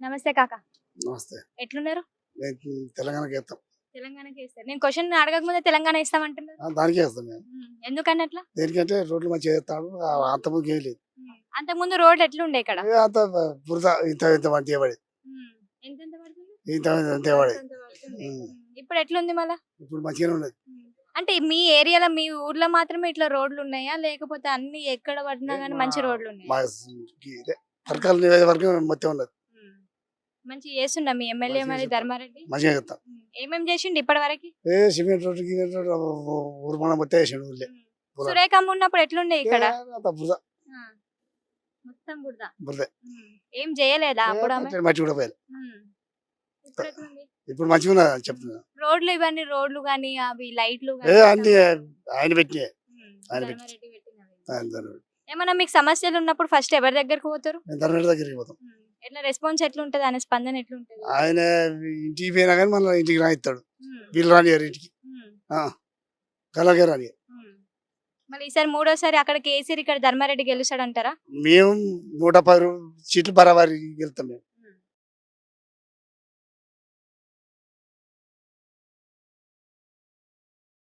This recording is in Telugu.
నమస్తే కాక. నమస్తే. ఎట్లున్నారు? నేను తెలంగాణకి వేస్తాం. తెలంగాణకి వేస్తారు. నేను క్వశ్చన్ అడగక ముందే తెలంగాణ దానికే వేస్తాం మేము. దేనికంటే రోడ్లు మంచిగా ఏం లేదు. అంతకుముందు రోడ్ ఎట్లుండే ఇక్కడ? అంత బురద ఇంత ఇంత ఇంత ఇంత ఇప్పుడు ఎట్లుంది మళ్ళా? ఇప్పుడు మంచిగానే ఉన్నది. ఉమ్, అంటే మీ ఏరియాలో మీ ఊర్లో మాత్రమే ఇట్లా రోడ్లు ఉన్నాయా? లేకపోతే అన్ని ఎక్కడ పడినా కానీ మంచి రోడ్లు ఉన్నాయా? నియోజకవర్గం మొత్తం ఉన్నది. మంచి చేస్తుండ మీ ఎమ్మెల్యే మరి. ధర్మారెడ్డి? మంచిగా వేస్తాం ఉమ్, ఏమేం చేసిండు ఇప్పటి వరకు ఏ సిమెంట్ రోడ్డు గిమెంట్ రోడ్డు వేసాడు ఊళ్ళే. సురేఖమ్మ ఉన్నప్పుడు ఎట్లుండే ఇక్కడ? బురద మొత్తం బురద బురదే ఏం చేయలేదా అప్పుడు మంచిగా కూడా పోయాలి. ఇప్పుడు మంచిగా చెప్తున్నా. రోడ్లు ఇవన్నీ రోడ్లు గానీ అవి లైట్లు అన్ని ఆయన ఆయన పెట్టి-. ఏమన్నా మీకు సమస్యలు ఉన్నప్పుడు ఫస్ట్ ఎవరి దగ్గరకు పోతారు? ధర్మరెడ్డి దగ్గరికి పోతాం. ఎట్లా రెస్పాన్స్ ఎట్లుంటది? ఆయన స్పందన ఎట్లుంటది? ఆయన ఇంటికి పోయినా కానీ మళ్ళీ ఇంటికి రాయిస్తాడు. వీళ్ళు రానియారు ఇంటికి. కలాగే రాని. మళ్ళీ ఈసారి మూడోసారి అక్కడ కేసీఆర్ ఇక్కడ ధర్మారెడ్డి గెలుస్తాడంటారా? మేము నూట పది సీట్లు బరాబరి వెళ్తాం మేము.